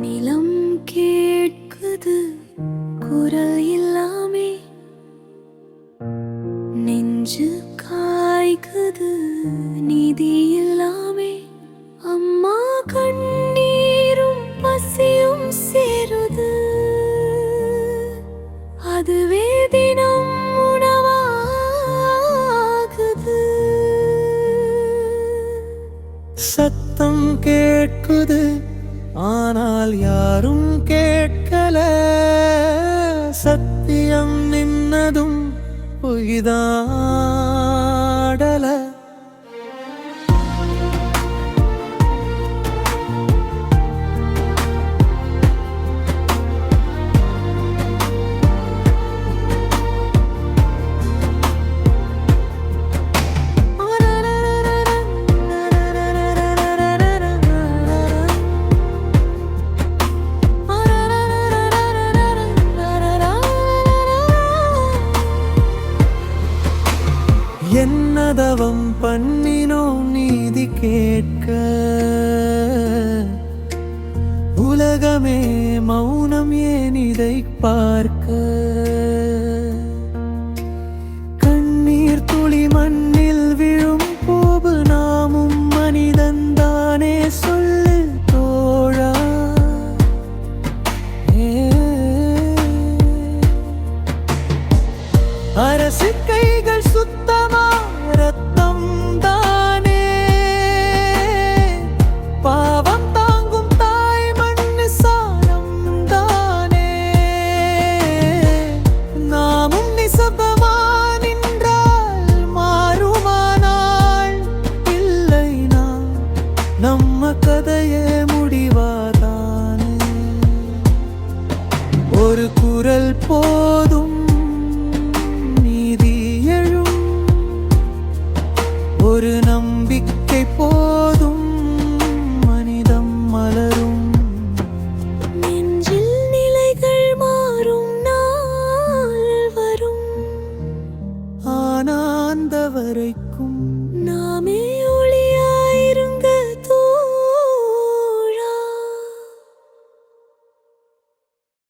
நிலம் கேட்குது குரல் இல்லாமே நெஞ்சு காய்க்குது நிதி இல்லாமே அம்மா கண்ணீரும் பசியும் அதுவே சத்தம் கேட்குது ஆனால் யாரும் கேட்கல. சத்தியம் நின்னதும் பொய்தாடல என்னதவம் பண்ணினோம் நீதி கேட்க. உலகமே மௌனம் ஏன் இதை பார்க்க? கண்ணீர் துளி மண்ணில் விழும் போது நாமும் மனிதன் தானே சொல்லு தோழா. அரசு கைகள் சுத்த ஒரு குரல் போதும் நீதி எழும். ஒரு நம்பிக்கை போதும் மனிதம் மலரும். நெஞ்சில் நிலைகள் மாறும் நாள் வரைக்கும்